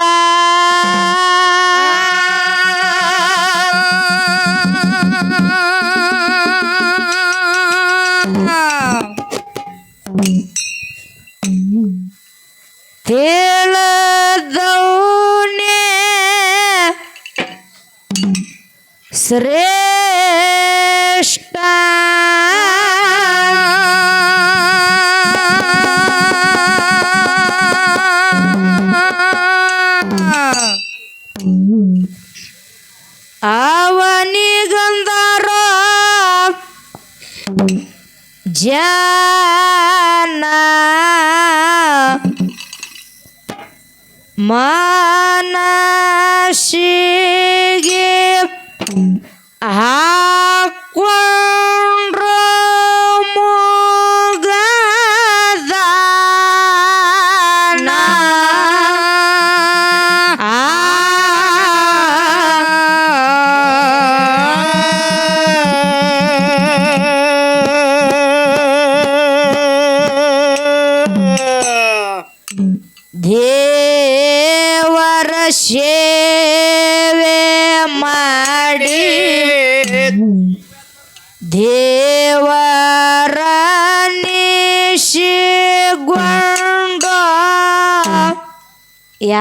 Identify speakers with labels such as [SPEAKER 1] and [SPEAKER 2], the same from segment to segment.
[SPEAKER 1] America!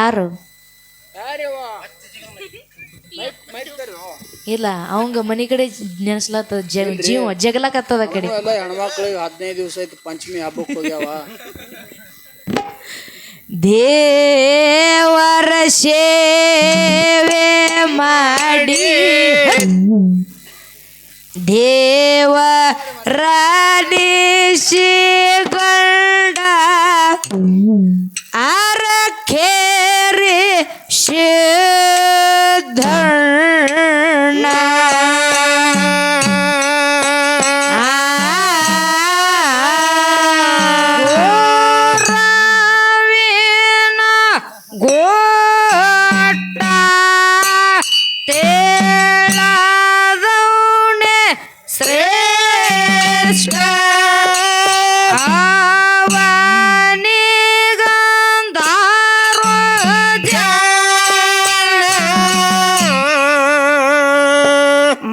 [SPEAKER 1] ಯಾರು? ಇಲ್ಲ ಅವಂಗ ಮನಿ ಕಡೆ ನೆನಸ್ಲತ್ತದ ಜೀವ ಜಗಲಕತ್ತದ ಕಡೆ.
[SPEAKER 2] ಹೆಣ್ಮಕ್ಳಿಗೆ ಹದಿನೈದು ದಿವಸ ಆಯ್ತು ಪಂಚಮಿ ಹಬ್ಬಕ್ಕೆ ಹೋಗ್ಯಾವ.
[SPEAKER 1] ದೇವರ ಸೇವೆ ಮಾಡಿ. ದೇವ ನಿಶಿಗೊಂಡ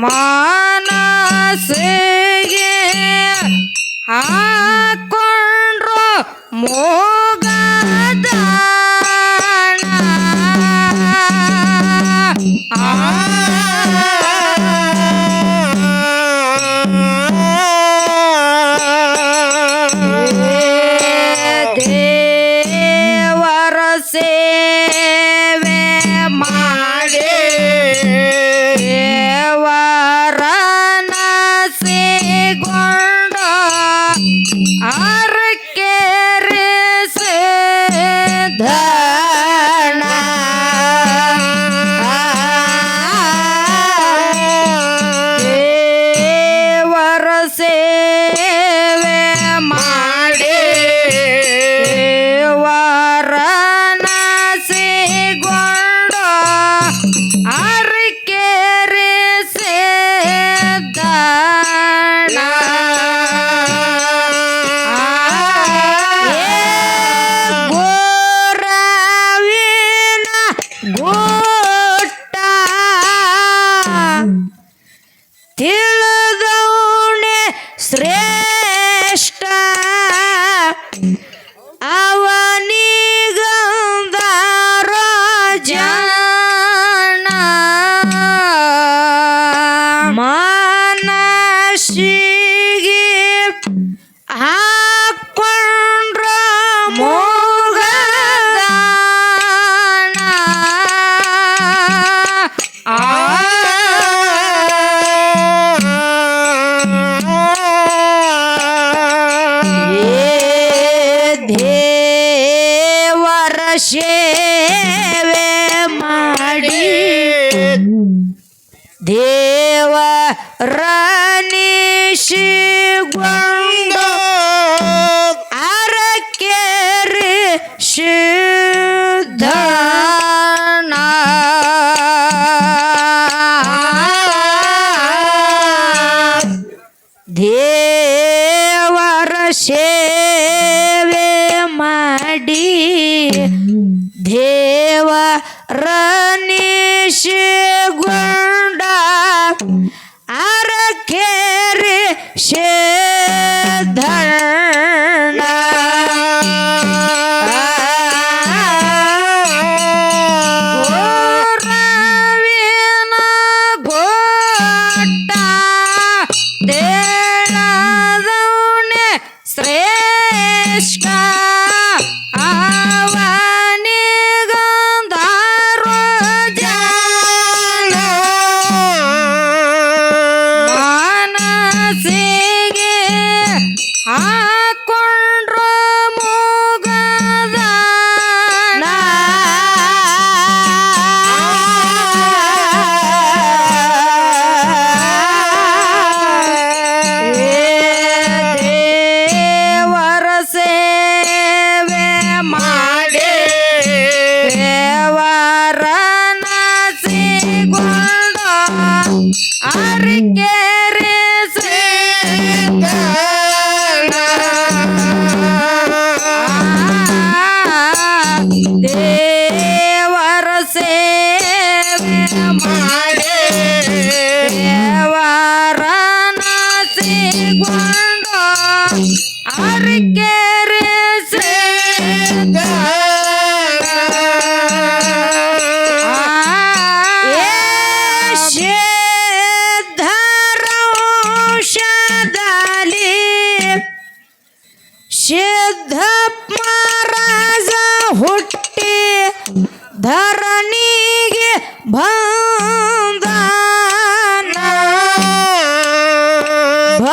[SPEAKER 1] ಜನ ಮನಸ್ಸಿಗೆ ಹಾಕೊಂಡ್ರು ಮೋಗದ
[SPEAKER 3] together.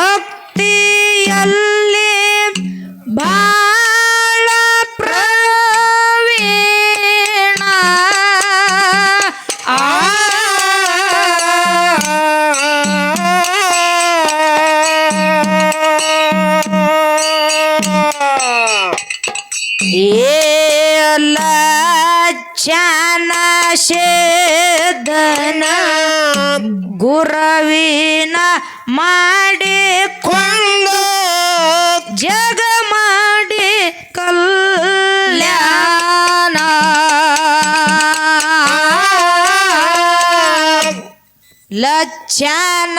[SPEAKER 3] ಭಕ್ತಿಯಲ್ಲಿ ಬಾಳ ಪ್ರವೀಣ ಆ ಏಲ ಚಾನ ಶೇದನ ಗುರವಿನ ಮಾ ಲಚ್ಚಾನ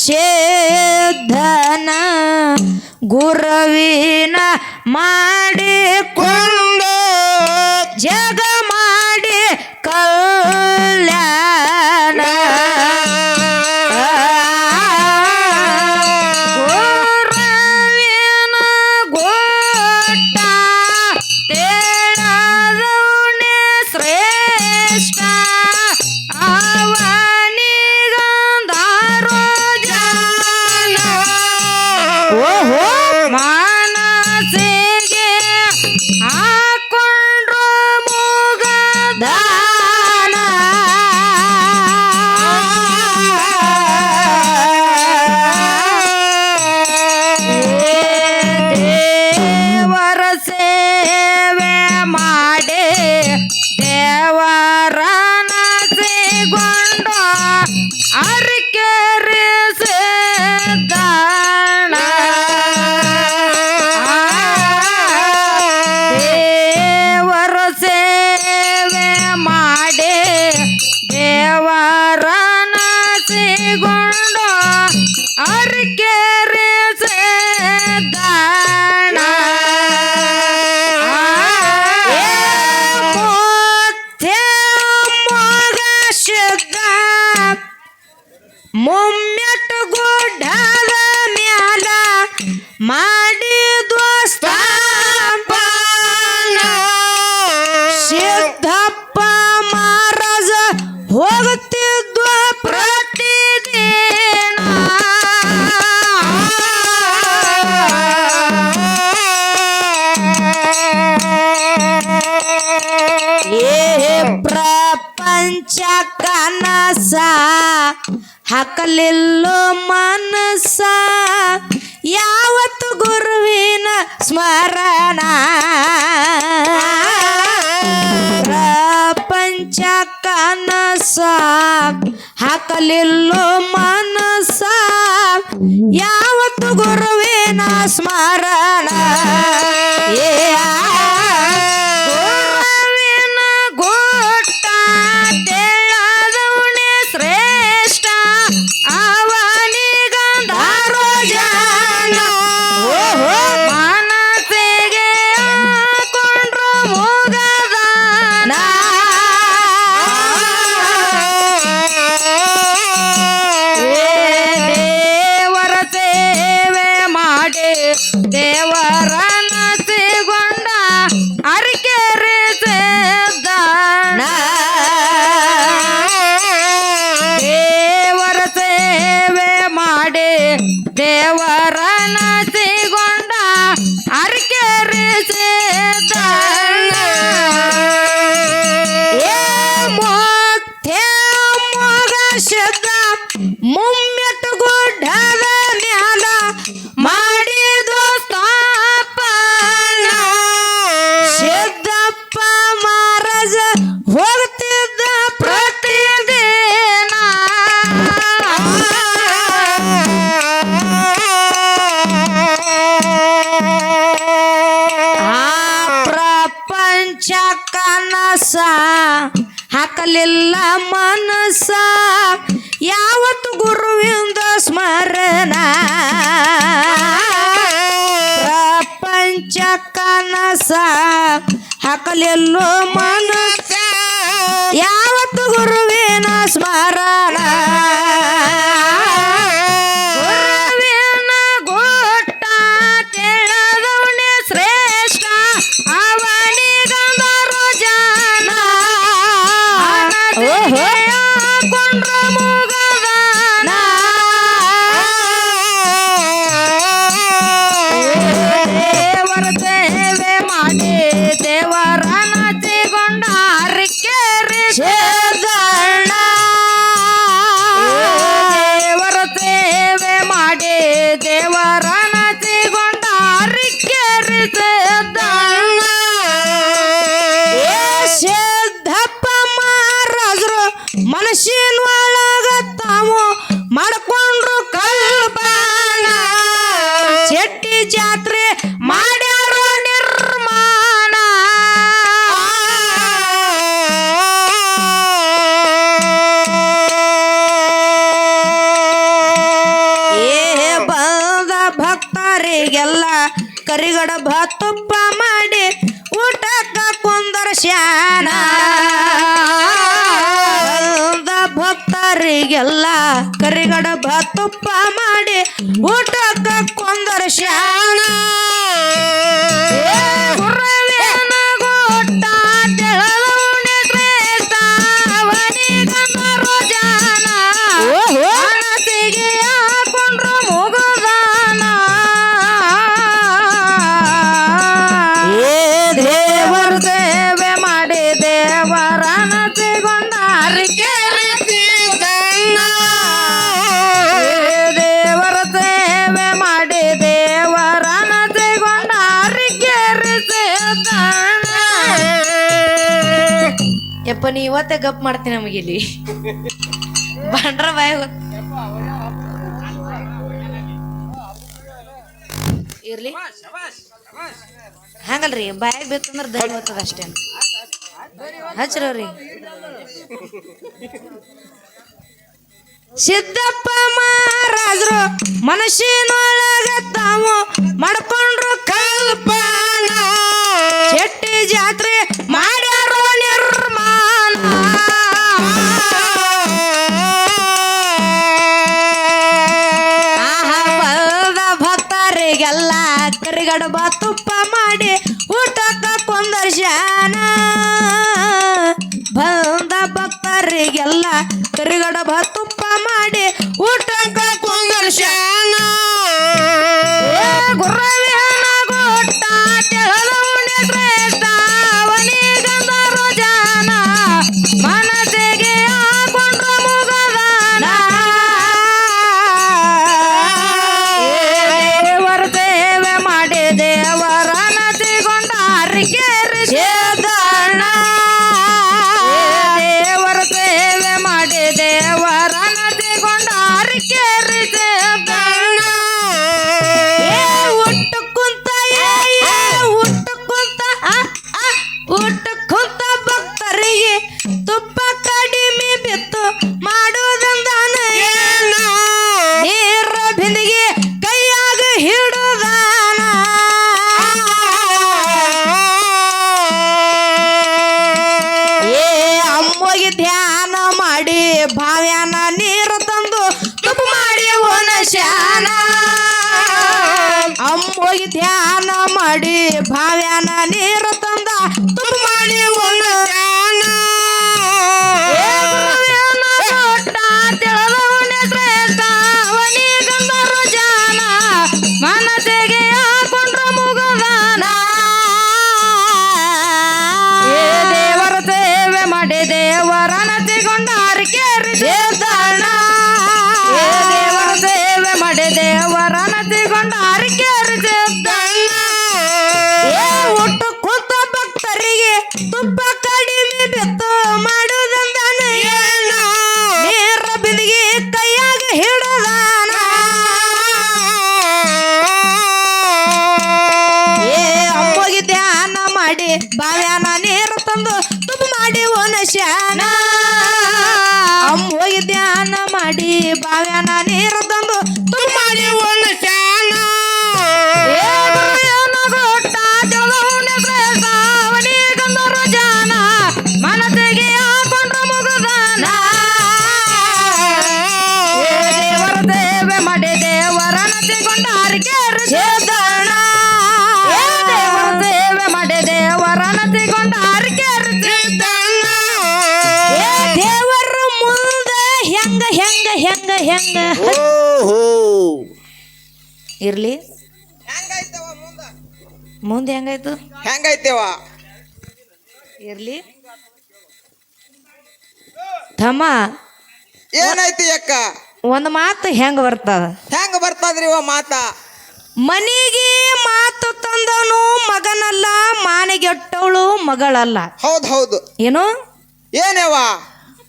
[SPEAKER 3] ಶೇಧನ ಗುರುವಿನ ಮಾಡಿಕೊಂಡು ಜಗ ಹಾಕಲಿಲ್ಲೋ ಮನಸ ಯಾವತ್ತು ಗುರುವಿನ ಸ್ಮರಣ? ಪ್ರಪಂಚ ಕನಸ ಹಾಕಲಿಲ್ಲೋ ಮನಸ ಯಾವತ್ತು ಗುರುವಿನ ಸ್ಮರಣ? ಏ
[SPEAKER 1] ಕೆಲಸ ಹಾಕಲಿಲ್ಲ ಮನಸ ಯಾವತ್ತು ಗುರುವಿಂದ ಸ್ಮರಣ? ಪ್ರಪಂಚ ಕನಸ ಹಾಕಲಿಲ್ಲೋ ಮನಸ ಯಾವತ್ತು ಗುರುವಿನ ಸ್ಮರಣ? ಗಡಬ ತುಪ್ಪ ಮಾಡಿ ಊಟಕ್ಕ ಕುಂದರ್ಶ್ಯಾನ ಭಕ್ತರಿಗೆಲ್ಲ ಕರಿಗಡಬ ತುಪ್ಪ ಮಾಡಿ ಊಟಕ್ಕ ಕುಂದರ್ಶ್ಯಾನ ಇವತ್ತೆ ಗಪ್ ಮಾಡ್ತೀನಿ ನಮಗೆ ಇಲ್ಲಿ. ಬಂಡ್ರ ಬಾಯ ಇರ್ಲಿ. ಹಂಗಲ್ರಿ, ಬಾಯಾಗ ಬೇಕಂದ್ರೆ ದಯ ಹೋಗ್ತದ ಅಷ್ಟೇ. ಹಚ್ರಿ ಸಿದ್ದಪ್ಪ ಮಹಾರಾಜರು ಮನಸ್ಸಿನೊಳಗ ತಾವು ಮಾಡ್ಕೊಂಡ್ರು ಕಲ್ಪಾನ. ಜಾತ್ರೆ ಮಾ करगड़ भर तुम ನೀರು ಮಾಡಿ ಬಾವ್ಯಾನ ಹೆಂಗ? ಇರ್ಲಿ.
[SPEAKER 4] ಮುಂದೆ?
[SPEAKER 1] ಹೆಂಗಾಯ್ತು?
[SPEAKER 4] ಹೆಂಗಾಯ್ತೇವ
[SPEAKER 1] ಇರ್ಲಿ. ತಮ್ಮ
[SPEAKER 4] ಏನಾಯ್ತು ಅಕ್ಕ
[SPEAKER 1] ಒಂದು ಮಾತು ಹೆಂಗ ಬರ್ತದ
[SPEAKER 4] ಹೆಂಗ ಬರ್ತದ್ರಿ ಇವ ಮಾತ?
[SPEAKER 1] ಮನಿಗೆ ಮಾತು ತಂದನು ಮಗನಲ್ಲ ಮಾನಿಗೆಟ್ಟವಳು ಮಗಳಲ್ಲ.
[SPEAKER 4] ಹೌದ್ ಹೌದು.
[SPEAKER 1] ಏನು?
[SPEAKER 4] ಏನೇವ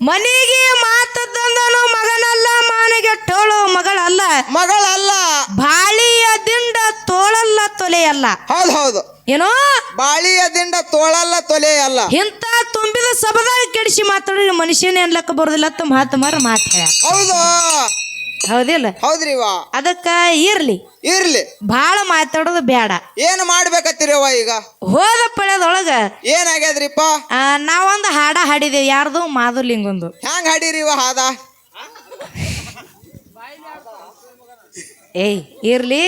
[SPEAKER 1] ಮನಿಗೆ ಮಾತದ್ದಂದನು ಮಗನಲ್ಲ ಮಗನಲ್ಲ ಟೋಳು ಮಗಳಲ್ಲ.
[SPEAKER 4] ಮಗಳಲ್ಲ.
[SPEAKER 1] ಬಾಳಿಯ ದಿಂಡ ತೋಳಲ್ಲ ತೊಲೆಯಲ್ಲ.
[SPEAKER 4] ಹೌದು ಹೌದು.
[SPEAKER 1] ಏನೋ?
[SPEAKER 4] ಬಾಳಿಯ ದಿಂಡ ತೋಳಲ್ಲ ತೊಲೆಯಲ್ಲ.
[SPEAKER 1] ಇಂತ ತುಂಬಿದ ಸಬದಾಗಿ ಕೆಡಿಸಿ ಮಾತಾಡಿ ಮನುಷ್ಯನೇ ಅನ್ಲಕ್ಕ ಬರೋದಿಲ್ಲ ಅಂತ ಮಾತು ಮಾತು ಹೇಳ್ಯಾರ
[SPEAKER 4] ಹೌದು.
[SPEAKER 1] ಹೌದಿಲ್ಲ?
[SPEAKER 4] ಹೌದ್ರಿ
[SPEAKER 1] ಅದಕ್ಕ ಇರ್ಲಿ.
[SPEAKER 4] ಇರ್ಲಿ.
[SPEAKER 1] ಬಾಳ ಮಾತಾಡೋದು ಬೇಡ
[SPEAKER 4] ಏನ್ ಮಾಡ್ಬೇಕತ್ತಿರವ ಈಗ?
[SPEAKER 1] ಹೋದ ಪಳ್ಯದೊಳಗ
[SPEAKER 4] ಏನಾಗ್ಯದ್ರಿಪ್ಪ
[SPEAKER 1] ಆ, ನಾವೊಂದು ಹಾಡ ಹಾಡಿದೇವು ಯಾರ್ದು ಮಾಧುಲಿಂಗೊಂದು.
[SPEAKER 4] ಹೆಂಗ್ ಹಾಡಿರಿ ಇವ ಹಾದ
[SPEAKER 1] ಏಯ್ ಇರ್ಲಿ.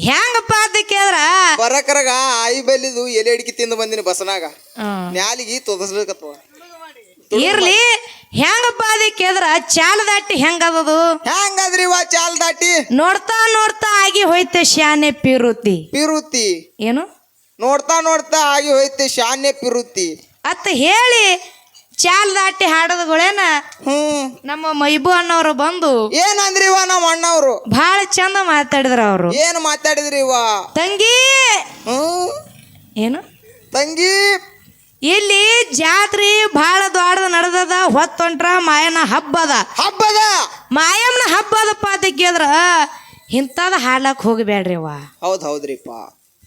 [SPEAKER 1] ಹೆಂಗಪ್ಪ ಅಂತ ಕೇಳ್ರ
[SPEAKER 4] ಬರಕರಗ ಆಯಿ ಬೆಲ್ಲಿದು ಎಲೆ ಅಡಿಕೆ ತಿಂದು ಬಂದಿನಿ ಬಸನಾಗ. ನ್ಯಾಲಿಗಿ ತೊದಸ್ಲಿಕತ್ತವ
[SPEAKER 1] ಇರ್ಲಿ. ಹೆಂಗಪ್ಪ ಅಂತ ಕೇದ್ರ ಚಾಲ ದಾಟಿ ಹೆಂಗದದು
[SPEAKER 4] ಹೆಂಗದ್ರಿ ವಾ ಚಾಲ್ ದಾಟಿ?
[SPEAKER 1] ನೋಡ್ತಾ ನೋಡ್ತಾ ಆಗಿ ಹೋಯ್ತೆ ಶಾನೆ ಪಿರುತಿ.
[SPEAKER 4] ಪಿರುತಿ.
[SPEAKER 1] ಏನು?
[SPEAKER 4] ನೋಡ್ತಾ ನೋಡ್ತಾ ಆಗಿ ಹೋಯ್ತೆ ಶಾನೆ ಪಿರುತಿ.
[SPEAKER 1] ಅತ್ತ ಹೇಳಿ ಚಾಲ್ ದಾಟಿ ಹಾಡದಗಳೇನ
[SPEAKER 4] ಹ್ಮ್
[SPEAKER 1] ನಮ್ಮ ಮೈಬು ಅಣ್ಣವ್ರು ಬಂದು
[SPEAKER 4] ಏನಂದ್ರಿ ಇವ ನಮ್ಮ ಅಣ್ಣವ್ರು?
[SPEAKER 1] ಬಹಳ ಚಂದ ಮಾತಾಡಿದ್ರ ಅವರು.
[SPEAKER 4] ಏನ್ ಮಾತಾಡಿದ್ರಿ ಇವ
[SPEAKER 1] ತಂಗಿ!
[SPEAKER 4] ಹ್ಮ್
[SPEAKER 1] ಏನು?
[SPEAKER 4] ತಂಗಿ!
[SPEAKER 1] ಇಲ್ಲಿ ಜಾತ್ರೆ ಬಹಳ ದೊಡ್ಡದ ನಡೆದದ ಹೊತ್ತೊಂಟ್ರ ಮಾಯನ ಹಬ್ಬದ.
[SPEAKER 4] ಹಬ್ಬದ?
[SPEAKER 1] ಮಾಯಮ್ಮನ ಹಬ್ಬದಪ್ಪ ಅಂತ ಕೇಳಿದ್ರ ಇಂಥದ ಹಾಡ್ಲಕ್ ಹೋಗಬೇಡ್ರಿ ಅವ್ವ.
[SPEAKER 4] ಹೌದ್ ಹೌದ್ರಿಪ್ಪ.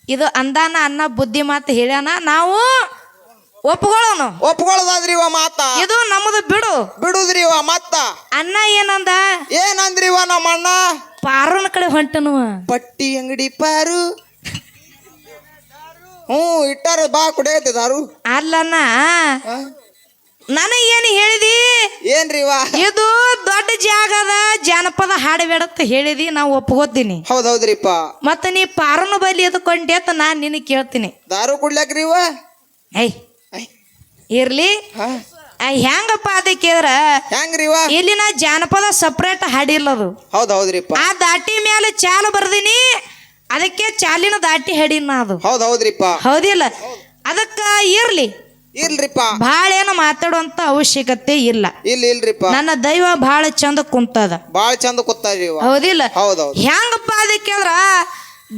[SPEAKER 1] ಇದು ಅಂದಾನ ಅನ್ನ ಬುದ್ಧಿ ಮಾತು ಹೇಳ್ಯಾನ ನಾವು ಒಪ್ಕೊಳ್ಳೋನು
[SPEAKER 4] ಒಪ್ಕೊಳ್ಳೋದಾದ್ರಿ ಇವ ಮಾತ?
[SPEAKER 1] ಇದು ನಮ್ಮದು ಬಿಡು.
[SPEAKER 4] ಬಿಡುದ್ರಿ ಇವ ಮತ್ತ?
[SPEAKER 1] ಅನ್ನ ಏನಂದ?
[SPEAKER 4] ಏನಂದ್ರಿ ಇವ ನಮ್ಮ ಅಣ್ಣ
[SPEAKER 1] ಪಾರನ ಕಡೆ ಹೊಂಟನು
[SPEAKER 4] ಪಟ್ಟಿ ಅಂಗಡಿ ಪಾರು ಹ್ಞೂ ಇಟ್ಟಾರ ಬಾ ಕುಡಿಯತ್ತೆ ದಾರು.
[SPEAKER 1] ಅಲ್ಲಣ್ಣ
[SPEAKER 4] ನನ
[SPEAKER 1] ಏನು ಹೇಳಿದಿ?
[SPEAKER 4] ಏನ್ರಿ ವಾ
[SPEAKER 1] ಇದು ದೊಡ್ಡ ಜಾಗದ ಜಾನಪದ ಹಾಡಬೇಡತ್ತ ಹೇಳಿದಿ ನಾವು ಒಪ್ಕೋತೀನಿ.
[SPEAKER 4] ಹೌದ್ ಹೌದ್ರಿಪ್ಪ
[SPEAKER 1] ಮತ್ತೆ ನೀ ಪಾರನ ಬಲಿ ಎದ್ಕೊಂಡೆ ಅಂತ ನಾನು ನಿನಗೆ ಕೇಳ್ತೀನಿ.
[SPEAKER 4] ದಾರು ಕುಡ್ಲಾಕ್ರಿ
[SPEAKER 1] ವಾ
[SPEAKER 4] ಐ,
[SPEAKER 1] ಇರ್ಲಿ.
[SPEAKER 4] ಹಾ.
[SPEAKER 1] ಆ, ಹೆಂಗಪ್ಪ ಅದಕ್ಕೆ ಕೇಳಿದ್ರ?
[SPEAKER 4] ಹೆಂಗ್ರಿ ಇಲ್ಲಿ
[SPEAKER 1] ನಾ ಜಾನಪದ ಸಪ್ರೇಟ್ ಹಾಡಿಲ್ಲದು
[SPEAKER 4] ಹೌದ್ ಹೌದ್ರಿಪ್ಪ
[SPEAKER 1] ಆ ದಾಟಿ ಮೇಲೆ ಚಾಲು ಬರ್ದೀನಿ. ಅದಕ್ಕೆ ಚಾಲಿನ ದಾಟಿ ಹೇಳಿನ ಅದು.
[SPEAKER 4] ಹೌದ್ ಹೌದ್ರಿಪ್ಪ.
[SPEAKER 1] ಹೌದಿಲ್ಲ? ಅದಕ್ಕ ಇರ್ಲಿ.
[SPEAKER 4] ಇಲ್ರಿಪ್ಪ
[SPEAKER 1] ಭಾಳ ಏನು ಮಾತಾಡುವಂತ ಅವಶ್ಯಕತೆ ಇಲ್ಲ.
[SPEAKER 4] ಇಲ್ಲ ಇಲ್ರಿಪ್ಪ.
[SPEAKER 1] ನನ್ನ ದೈವ ಬಹಳ ಚಂದ ಕುಂತದ.
[SPEAKER 4] ಬಾಳ ಚಂದ ಕೂತಾರ್ರಿ ಇವ.
[SPEAKER 1] ಹೌದಿಲ್ಲ?
[SPEAKER 4] ಹೌದ್ ಹೌದ್
[SPEAKER 1] ಹೆಂಗಪ್ಪ ಅದಕ್ಕೆ ಅಂದ್ರ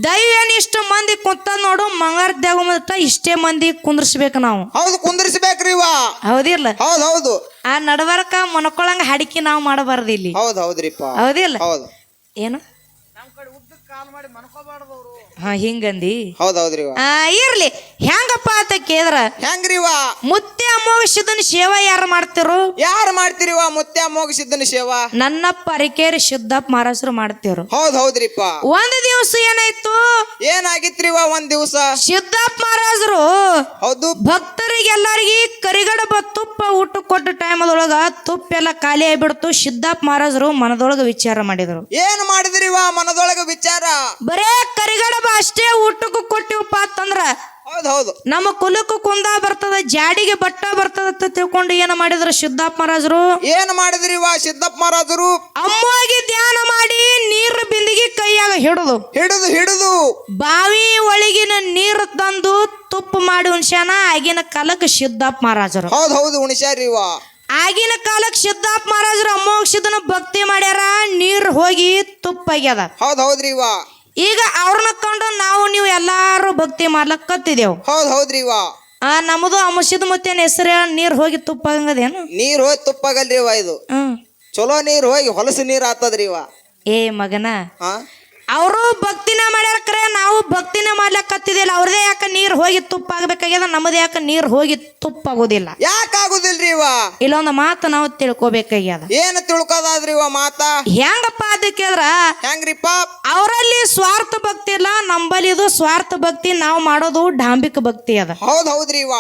[SPEAKER 1] ದೈವ ಏನ್ ಇಷ್ಟು ಮಂದಿ ಕುಂತದ ನೋಡು ಮಂಗಾರ ದೇವ ಮತ್ತ ಇಷ್ಟೇ ಮಂದಿ ಕುಂದ್ರಿಸ್ಬೇಕು ನಾವು.
[SPEAKER 4] ಹೌದು ಕುಂದ್ರಿಸ್ಬೇಕ್ರಿ ಇವ.
[SPEAKER 1] ಹೌದಿಲ್ಲ?
[SPEAKER 4] ಹೌದು ಹೌದು.
[SPEAKER 1] ಆ ನಡಬರ್ಕ ಮನಕೊಳಂಗ ಹಡಿಕೆ ನಾವು ಮಾಡಬಾರ್ದು ಇಲ್ಲಿ.
[SPEAKER 4] ಹೌದು ಹೌದ್ರಿಪ್ಪ.
[SPEAKER 1] ಹೌದಿಲ್ಲ?
[SPEAKER 4] ಹೌದು.
[SPEAKER 1] ಏನು? ಕಾಲ್ ಮಾಡಿ
[SPEAKER 4] ಮನ್ಕೋಬಾರ್ದವ್ರು ಹಾ ಹಿಂಗಂದಿ.
[SPEAKER 1] ಹೌದೌದ್ರಿ ಆ ಇರ್ಲಿ. ಹೆಂಗಪ್ಪ ಅಂತ ಕೇಳಿದ್ರ?
[SPEAKER 4] ಹೆಂಗ್ರಿವ
[SPEAKER 1] ಮುತ್ತೆ ಅಮೋಘ ಸೇವಾ ಯಾರು ಮಾಡ್ತಿರು?
[SPEAKER 4] ಯಾರು ಮಾಡ್ತಿರಿವ ಮುತ್ತೆ ಮುತ್ಯ ಮೋಗಿಸಿದ್ದನ ಸೇವಾ?
[SPEAKER 1] ನನ್ನ ಅರಿಕೇರಿ ಶುದ್ಧಪ್ಪ ಮಹಾರಾಜರು ಮಾಡ್ತಿರು.
[SPEAKER 4] ಹೌದ್ ಹೌದ್ರಿಪ್ಪ.
[SPEAKER 1] ಒಂದ್ ದಿವಸ ಏನಾಯ್ತು?
[SPEAKER 4] ಏನಾಗಿತ್ರಿವ ಒಂದ್ ದಿವಸ?
[SPEAKER 1] ಸಿದ್ದಪ್ಪ ಮಹಾರಾಜರು
[SPEAKER 4] ಹೌದು.
[SPEAKER 1] ಭಕ್ತರಿಗೆಲ್ಲರಿಗೆ ಕರಿಗಡಬ ತುಪ್ಪ ಊಟ ಕೊಟ್ಟ ಟೈಮದೊಳಗ ತುಪ್ಪ ಎಲ್ಲ ಖಾಲಿ ಆಗಿಬಿಡ್ತು. ಸಿದ್ದಪ್ಪ ಮಹಾರಾಜರು ಮನದೊಳಗ ವಿಚಾರ ಮಾಡಿದ್ರು.
[SPEAKER 4] ಏನ್ ಮಾಡಿದ್ರಿವ ಮನದೊಳಗ ವಿಚಾರ?
[SPEAKER 1] ಬರೇ ಕರಿಗಡಬ ಅಷ್ಟೇ ಊಟಕ್ಕೂ ಕೊಟ್ಟಿವಪ್ಪ ಅಂತಂದ್ರ
[SPEAKER 4] ಹೌದ್ ಹೌದು.
[SPEAKER 1] ನಮ್ಮ ಕುಲಕ್ಕೂ ಕುಂದ ಬರ್ತದ ಜಾಡಿಗೆ ಬಟ್ಟ ಬರ್ತದ ಅಂತ ತಿಳ್ಕೊಂಡು ಏನ ಮಾಡಿದ್ರು ಸಿದ್ದಪ್ಪ ಮಹಾರಾಜರು?
[SPEAKER 4] ಏನ್ ಮಾಡಿದ್ರಿ ವಾ ಸಿದ್ದಪ್ಪ ಮಹಾರಾಜರು?
[SPEAKER 1] ಅಮ್ಮಗೆ ಧ್ಯಾನ ಮಾಡಿ ನೀರ್ ಬಿಂದಿಗೆ ಕೈಯಾಗ ಹಿಡಿದು.
[SPEAKER 4] ಹಿಡಿದು ಹಿಡಿದು.
[SPEAKER 1] ಬಾವಿ ಒಳಗಿನ ನೀರು ತಂದು ತುಪ್ಪ ಮಾಡಿ ಉಣ್ಸ್ಯಾನ ಆಗಿನ ಕಾಲಕ್ಕೆ ಸಿದ್ದಪ್ಪ ಮಹಾರಾಜರು.
[SPEAKER 4] ಹೌದು ಹೌದು ಹುಣಸ್ಯಾರಿ ವಾ.
[SPEAKER 1] ಆಗಿನ ಕಾಲಕ್ಕೆ ಸಿದ್ದಪ್ಪ ಮಹಾರಾಜರು ಸಿದ್ದನ ಭಕ್ತಿ ಮಾಡ್ಯಾರ ನೀರು ಹೋಗಿ ತುಪ್ಪ ಆಗ್ಯದ.
[SPEAKER 4] ಹೌದು ಹೌದ್ರಿ ಇವ
[SPEAKER 1] ಈಗ ಅವ್ರನ್ನ ಕಂಡು ನಾವು ನೀವು ಎಲ್ಲಾರು ಭಕ್ತಿ ಮಾಡ್ಲಕ್ ಕತ್ತಿದೇವ್.
[SPEAKER 4] ಹೌದ್ ಹೌದ್ರಿ ಇವ
[SPEAKER 1] ಆ ನಮ್ಮದು ಅಮಸಿದ ಮುತ್ತೇನ ಹೆಸರು ನೀರು ಹೋಗಿ ತುಪ್ಪ ಆಗಂಗದೇನು
[SPEAKER 4] ನೀರ್ ಹೋಗಿ ತುಪ್ಪಾಗಲ್ರಿ ಇವ ಇದು.
[SPEAKER 1] ಹ್ಮ್.
[SPEAKER 4] ಚಲೋ ನೀರ್ ಹೋಗಿ ಹೊಲಸು ನೀರ್ ಆತದ್ರಿ ಇವ
[SPEAKER 1] ಏ ಮಗನ
[SPEAKER 4] ಹಾ
[SPEAKER 1] ಅವರು ಭಕ್ತಿನ ಮಾಡ್ಯಾರ ನಾವು ಭಕ್ತಿನ ಮಾಡ್ಲಕತ್ತಿದಿಲ್ಲ ಅವ್ರದೇ ಯಾಕೆ ನೀರು ಹೋಗಿ ತುಪ್ಪ ಆಗ್ಬೇಕಾಗ್ಯದ ನಮ್ಮದೇ ಯಾಕೆ ನೀರು ಹೋಗಿ ತುಪ್ಪ ಆಗೋದಿಲ್ಲ
[SPEAKER 4] ಯಾಕ ಆಗುದಿಲ್ರಿ ಹೇಳ್ರಿ ಇವ?
[SPEAKER 1] ಇಲ್ಲೊಂದು ಮಾತು ನಾವು ತಿಳ್ಕೊಬೇಕಾಗ್ಯದ.
[SPEAKER 4] ಏನು ತಿಳ್ಕೋದಾದ್ರಿ ಇವ ಮಾತ?
[SPEAKER 1] ಹೆಂಗಪ್ಪ ಅದಕ್ಕೆ ಕೇಳ್ರ?
[SPEAKER 4] ಹೆಂಗ್ರಿಪ್ಪ
[SPEAKER 1] ಅವರಲ್ಲಿ ಸ್ವಾರ್ಥ ಭಕ್ತಿ ಇಲ್ಲ ನಂಬಲ್ಲಿ ಇದು ಸ್ವಾರ್ಥ ಭಕ್ತಿ ನಾವು ಮಾಡೋದು ಡಾಂಬಿಕ ಭಕ್ತಿ ಅದ.
[SPEAKER 4] ಹೌದ್ ಹೌದ್ರಿ ಇವ.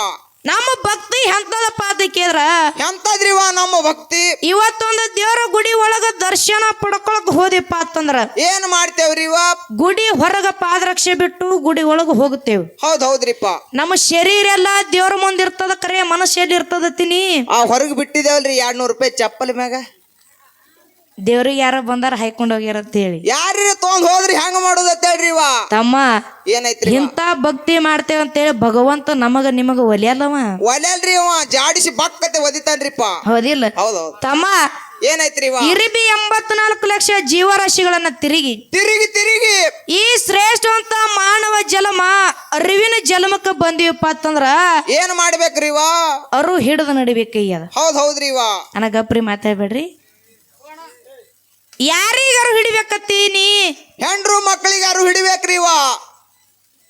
[SPEAKER 1] ನಮ್ಮ ಭಕ್ತಿ ಎಂತದಪ್ಪ ಅದಕ್ಕೆ
[SPEAKER 4] ಕೇಳಿದ್ರ ಎಂತದ್ರಿವ ನಮ್ಮ ಭಕ್ತಿ?
[SPEAKER 1] ಇವತ್ತೊಂದು ದೇವರ ಗುಡಿ ಒಳಗ ದರ್ಶನ ಪಡ್ಕೊಳಕ್ ಹೋದಿಪ್ಪ ಅಂತಂದ್ರ
[SPEAKER 4] ಏನ್ ಮಾಡ್ತೇವ್ರಿ ಇವ
[SPEAKER 1] ಗುಡಿ ಹೊರಗ ಪಾದರಕ್ಷೆ ಬಿಟ್ಟು ಗುಡಿ ಒಳಗ ಹೋಗುತ್ತೇವೆ.
[SPEAKER 4] ಹೌದ್ ಹೌದ್ರಿಪ್ಪ.
[SPEAKER 1] ನಮ್ಮ ಶರೀರ ಎಲ್ಲ ದೇವ್ರ ಮುಂದಿರ್ತದ ಕರೆ ಮನಸ್ಸಲ್ಲಿ ಇರ್ತದ ತಿನಿ.
[SPEAKER 4] ಆ ಹೊರಗ್ ಬಿಟ್ಟಿದೇವಲ್ರಿ ಎರಡ್ ನೂರ್ ರೂಪಾಯಿ ಚಪ್ಪಲ್ ಮ್ಯಾಗ.
[SPEAKER 1] ದೇವ್ರಿಗೆ ಯಾರ ಬಂದಾರ ಹಾಯ್ಕೊಂಡು ಹೋಗ್ಯಾರ ಅಂತ ಹೇಳಿ
[SPEAKER 4] ಯಾರ್ರಿ ತೊಗೊಂಡ್ ಹೋದ್ರಿ ಹೆಂಗ ಮಾಡೋದು ಅಂತ ಹೇಳ್ರಿ ಇವ.
[SPEAKER 1] ತಮ್ಮ
[SPEAKER 4] ಏನೈತ್ರಿ ಇಂತ
[SPEAKER 1] ಇಂಥ ಭಕ್ತಿ ಮಾಡ್ತೇವೆ ಅಂತೇಳಿ ಭಗವಂತ ನಮಗ ನಿಮಗ ಒಲಿಯಲ್ಲವ
[SPEAKER 4] ಒಲೆಲ್ರಿ ಇವ ಜಾಡಿಸಿ ಬಕ್ಕತೆ ಒದಿತಾನ್ರಿಪ್ಪ.
[SPEAKER 1] ಹೌದಿಲ್ಲ?
[SPEAKER 4] ಹೌದ್
[SPEAKER 1] ತಮ್ಮ
[SPEAKER 4] ಏನೈತ್ರಿ ಇವ?
[SPEAKER 1] ಇರಿಬಿ ಎಂಬತ್ನಾಲ್ಕು ಲಕ್ಷ ಜೀವರಾಶಿಗಳನ್ನ ತಿರುಗಿ.
[SPEAKER 4] ತಿರುಗಿ ತಿರುಗಿ.
[SPEAKER 1] ಈ ಶ್ರೇಷ್ಠವಂತ ಮಾನವ ಜಲಮ ಅರಿವಿನ ಜಲಮಕ್ಕೆ ಬಂದಿವಪ್ಪ ಅಂತಂದ್ರ
[SPEAKER 4] ಏನ್ ಮಾಡ್ಬೇಕ್ರಿ ಇವ?
[SPEAKER 1] ಅರು ಹಿಡಿದು ನಡಿಬೇಕಯ್ಯದ
[SPEAKER 4] ಹೌದ್ ಹೌದ್ರಿ ಇವ.
[SPEAKER 1] ಮಾತಾಡ್ಬೇಡ್ರಿ. ಯಾರಿಗಾರು ಹಿಡಿಬೇಕತ್ತೀನಿ
[SPEAKER 4] ಹೆಂಡ್ರು ಮಕ್ಕಳಿಗಾರು ಹಿಡಿಬೇಕ್ರಿ ಇವ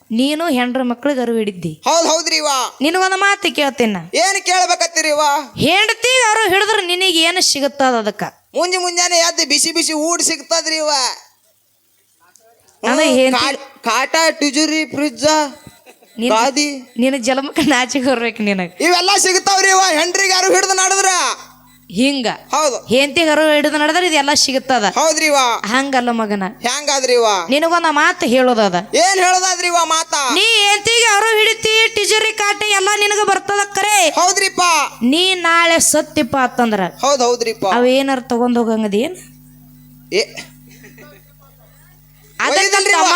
[SPEAKER 1] ನೀನು ಹೆಂಡ್ರ ಮಕ್ಳಿಗೆ ಅರು ಹಿಡಿದ್ದಿ.
[SPEAKER 4] ಹೌದ್ ಹೌದ್ರಿ ಇವ
[SPEAKER 1] ನಿನಗೊಂದು ಮಾತು ಕೇಳ್ತೀನಿ? ಏನು
[SPEAKER 4] ಏನ್ ಕೇಳ್ಬೇಕತ್ತೀರಿ ಇವ
[SPEAKER 1] ಹೆಂಡತಿಗೆ ಅರು ಹಿಡಿದ್ರೆ ನಿನಗೆ ಏನು ಸಿಗುತ್ತದ ಅದಕ್ಕ?
[SPEAKER 4] ಮುಂಜಿ ಮುಂಜಾನೆ ಎದ್ದು ಬಿಸಿ ಬಿಸಿ ಊಟ ಸಿಗ್ತದ್ರಿ ಇವ
[SPEAKER 1] ಅದ ಕಾಟಾ
[SPEAKER 4] ಕಾ- ಕಾಟ ಟುಜುರಿ ಫ್ರಿಜ್ಜ
[SPEAKER 1] ನಿನ್-
[SPEAKER 4] ಗಾದಿ.
[SPEAKER 1] ನಿನ್ನ ಜಲಮಕ್ಕ ನಾಚಿಗೆ ಬರ್ಬೇಕು ನಿನಗೆ.
[SPEAKER 4] ಇವೆಲ್ಲ ಸಿಗ್ತಾವ್ರಿ ಇವ ಹೆಂಡ್ರಿಗಾರು ಹಿಡಿದು ನಡೆದ್ರ.
[SPEAKER 1] ಹಿಂಗ.
[SPEAKER 4] ಹೌದು.
[SPEAKER 1] ಹೆಂಡತಿ ಗರು ಹಿಡಿದು ನಡೆದ್ರೆ ಇದೆಲ್ಲ ಸಿಗುತ್ತದ.
[SPEAKER 4] ಹೌದ್ರಿ ಇವ
[SPEAKER 1] ಹಂಗಲ್ಲ ಮಗನ.
[SPEAKER 4] ಹೆಂಗಾದ್ರಿ ನಿನಗೊಂದ
[SPEAKER 1] ನಿನಗೊಂದು ಮಾತು ಹೇಳೋದದ.
[SPEAKER 4] ಏನ್ ಹೇಳೋದಾದ್ರಿ ಇವ ಮಾತ?
[SPEAKER 1] ನೀ ಹೆಂಡತಿಗೆ ಅವರು ಹಿಡಿತಿ ಟಿಜರಿ ಕಾಟೆ ಎಲ್ಲ ನಿನಗ ಬರ್ತದ ಕರೆ.
[SPEAKER 4] ಹೌದ್ರಿಪ್ಪ.
[SPEAKER 1] ನೀ ನಾಳೆ ಸತ್ತಿಪ್ಪ ಅಂತಂದ್ರ.
[SPEAKER 4] ಹೌದ್ ಹೌದ್ರಿಪ್ಪ.
[SPEAKER 1] ಅವ ಏನಾರ ತಗೊಂಡ್ ಹೋಗಂಗದೇನ್
[SPEAKER 4] ಏ.
[SPEAKER 1] ಅದಕ್ಕಮ್ಮ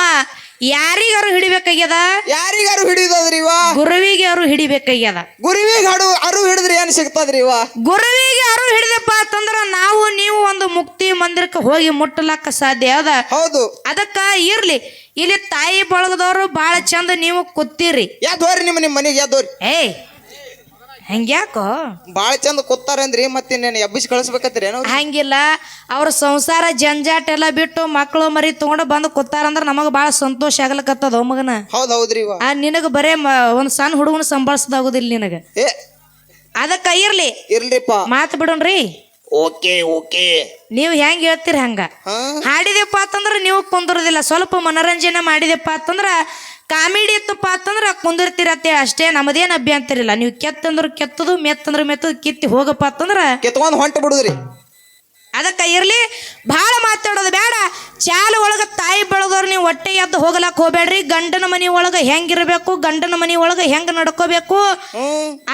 [SPEAKER 1] ಯಾರಿಗಾರು ಹಿಡಿಬೇಕಾಗ್ಯದ?
[SPEAKER 4] ಯಾರಿಗಾರು ಹಿಡಿಯೋದ್ರಿ ಇವ?
[SPEAKER 1] ಗುರುವಿಗೆ ಅರು ಹಿಡಿಬೇಕಾಗ್ಯದ?
[SPEAKER 4] ಗುರುವಿಗೆ ಹಡು ಅರು ಹಿಡಿದ್ರಿ ಏನ್ ಸಿಗ್ತದ್ರಿ ಇವ?
[SPEAKER 1] ಗುರುವಿಗೆ ಅರು ಹಿಡಿದಪ್ಪ ಅಂತಂದ್ರ ನಾವು ನೀವು ಒಂದು ಮುಕ್ತಿ ಮಂದಿರಕ್ಕೆ ಹೋಗಿ ಮುಟ್ಟಲಕ್ಕ ಸಾಧ್ಯ ಅದ.
[SPEAKER 4] ಹೌದು.
[SPEAKER 1] ಅದಕ್ಕ ಇರ್ಲಿ. ಇಲ್ಲಿ ತಾಯಿ ಬಳಗದವರು ಬಹಳ ಚಂದ ನೀವು ಕೂತೀರಿ.
[SPEAKER 4] ಯಾದೋರಿ ನಿಮ್ಮ ನಿಮ್ಮ ಮನೆಗೆ ಯಾದೋರಿ
[SPEAKER 1] ಏಯ್ ಹಂಗ್ಯಾಕೋ?
[SPEAKER 4] ಬಾಳ ಚಂದ ಕೂತಾರಂದ್ರಿ ಮತ್ತೆ ನಿನ್ನ ಎಬ್ಬಿಸಿ ಕಳಿಸ್ಬೇಕತ್ತೀರೇನೋ
[SPEAKER 1] ಹಂಗಿಲ್ಲ ಅವ್ರ ಸಂಸಾರ ಜಂಜಾಟ ಎಲ್ಲ ಬಿಟ್ಟು ಮಕ್ಕಳು ಮರಿ ತಗೊಂಡು ಬಂದು ಕೂತಾರಂದ್ರ ನಮಗೆ ಬಾಳ ಸಂತೋಷ ಆಗ್ಲಕತ್ತದ ಮಗನ?
[SPEAKER 4] ಹೌದ್ ಹೌದ್ರಿ ಇವ.
[SPEAKER 1] ಆ ನಿನಗೆ ಬರೇ ಮ ಒಂದು ಸಣ್ಣ ಹುಡುಗನ ಸಂಭಾಳಿಸೋದಾಗೋದಿಲ್ಲ ನಿನಗೆ?
[SPEAKER 4] ಏ
[SPEAKER 1] ಅದಕ್ಕೆ ಇರ್ಲಿ.
[SPEAKER 4] ಇರ್ಲಿಪ್ಪ.
[SPEAKER 1] ಮಾತು ಬಿಡೋಣ್ರಿ
[SPEAKER 4] ಓಕೆ ಓಕೆ.
[SPEAKER 1] ನೀವು ಹೆಂಗೆ ಹೇಳ್ತೀರಿ ಹಂಗ?
[SPEAKER 4] ಹಾ?
[SPEAKER 1] ಹಾಡಿದೆಪ್ಪ ಅಂತಂದ್ರೆ ನೀವು ಕುಂದಿರೋದಿಲ್ಲ. ಸ್ವಲ್ಪ ಮನೋರಂಜನೆ ಮಾಡಿದೆಪ್ಪ ಅಂತಂದ್ರೆ ಕಾಮಿಡಿ ಇತ್ತಪ್ಪ ಅಂತಂದ್ರೆ ಕುಂದಿರ್ತಿರತ್ತೆ ಅಷ್ಟೇ ನಮ್ಮದೇನು ಅಭ್ಯಂತರ ಇಲ್ಲ. ನೀವು ಕೆತ್ತಂದ್ರೆ ಕೆತ್ತದು ಮೆತ್ತಂದ್ರೆ ಮೆತ್ತದು ಕಿತ್ತಿ ಹೋಗಪ್ಪ ಅಂತಂದ್ರೆ
[SPEAKER 4] ಕೆತ್ತಕೊಂಡು ಹೊಂಟ ಬಿಡುದ್ರಿ.
[SPEAKER 1] ಅದಕ್ಕೆ ಇರಲಿ ಭಾಳ ಮಾತಾಡೋದು ಬೇಡ. ಚಾಲ ಒಳಗೆ ತಾಯಿ ಬೆಳೆದವ್ರು ನೀವು ಹೊಟ್ಟೆ ಎದ್ದು ಹೋಗ್ಲಕ್ಕೆ ಹೋಗಬೇಡ್ರಿ. ಗಂಡನ ಮನೆ ಒಳಗೆ ಹೆಂಗಿರಬೇಕು ಗಂಡನ ಮನೆ ಒಳಗೆ ಹೆಂಗೆ ನಡ್ಕೋಬೇಕು?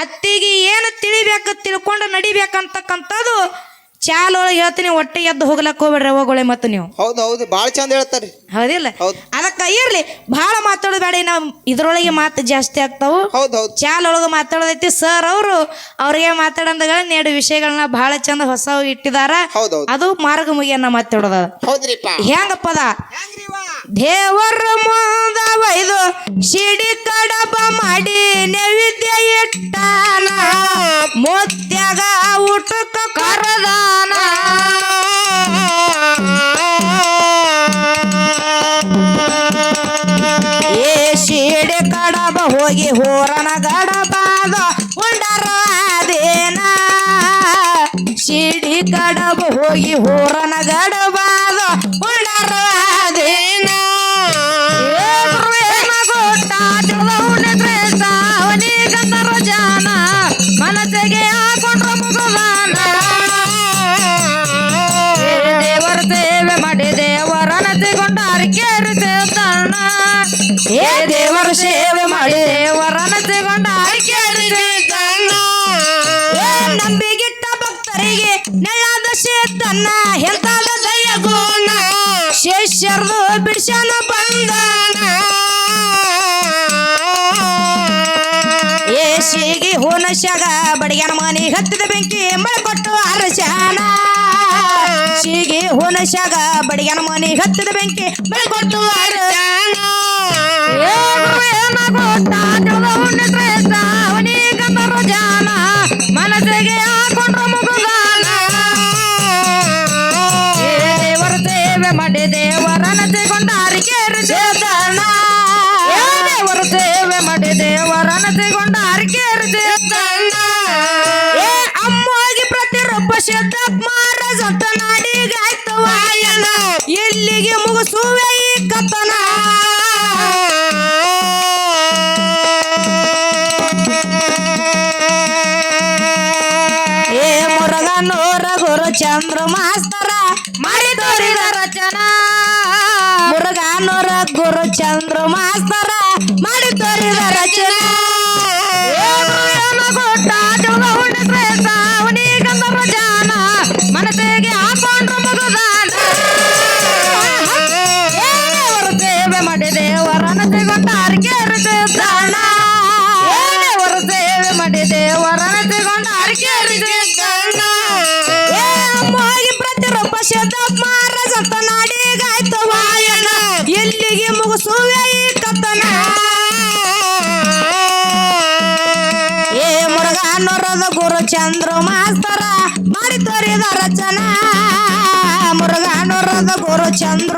[SPEAKER 1] ಅತ್ತಿಗೆ ಏನು ತಿಳಿಬೇಕು ತಿಳ್ಕೊಂಡು ನಡಿಬೇಕಂತಕ್ಕಂಥದ್ದು ಚಾಲ ಒಳಗೆ ಹೇಳ್ತೀನಿ ಹೊಟ್ಟೆ ಎದ್ದು ಹೋಗ್ಲಕ್ಕೆ ಹೋಗ್ಬೇಡ್ರಿ ಹೋಗೋಳೆ ಮತ್ತು ನೀವು.
[SPEAKER 4] ಹೌದು ಹೌದು ಭಾಳ ಚಂದ ಹೇಳ್ತಾರ್ರಿ.
[SPEAKER 1] ಹೌದಿಲ್ಲ ಅದಕ್ಕ ಇರ್ಲಿ ಬಹಳ ಮಾತಾಡೋದು ಬೇಡ ನಾವು ಇದ್ರೊಳಗೆ ಮಾತು ಜಾಸ್ತಿ ಆಗ್ತಾವು. ಚಾಲ್ ಒಳಗೆ ಮಾತಾಡೋದೈತಿ. ಸರ್ ಅವರು ಅವ್ರಿಗೆ ಮಾತಾಡಂದಗಳ ಎರಡು ವಿಷಯಗಳನ್ನ ಬಹಳ ಚಂದ ಹೊಸ ಇಟ್ಟಿದಾರ. ಅದು ಮಾರ್ಗ ಮುಗಿಯನ್ನ ಮಾತಾಡೋದ ಹೆಂಗಪ್ಪದ? ದೇವರ ಮುಂದ ಶಿಡಿ ಕಡಪ ಕಡಬ ಮಾಡಿ ನೈವೇದ್ಯ ಇಟ್ಟಾನ. ಮುತ್ಯಾಗ ಊಟಕ್ಕ ಕರದಾನ. ಏ ಶಿಡೆ ಕಡಬ ಹೋಗಿ ಹೋರನ ಗಡಬಾದ ಉಂಡರ ಶಿಡಿ ಕಡಬ ಹೋಗಿ ಹೋರನ ಗಡಬಾದ ಏಸಿಗೆ ಬಡಗ್ಯಾನ ಮನಿ ಹತ್ತಿದ ಬೆಂಕಿ ಮಳೆ ಕೊಟ್ಟು ಅರಶಾನ ಶಿಗೆ ಹೋನಶಾಗ ಬಡಗ್ಯಾನ ಮನಿ ಹತ್ತಿದ ಬೆಂಕಿ ಮಳೆ ಕೊಟ್ಟು ಶತಕ್ ಮಾರ ಅಂತ ನಾಡಿಗೆ ವಾಯನ. ಇಲ್ಲಿಗೆ ಮುಗಿಸುವೆ ಈ ಕಥನ? ಏ ಮುರುಗನೂರ ಗುರು ಚಂದ್ರ ಮಾಸ್ತರ ಮಾಡಿ ತೋರಿದ ರಚನಾ. ಮುರುಗನೂರ ಗುರು ಚಂದ್ರ ಮಾಸ್ತರ ಮಾಡಿ ತೋರಿದ ರಚನಾ ಮುರುಘಾನೂರದ ಗುರು ಚಂದ್ರ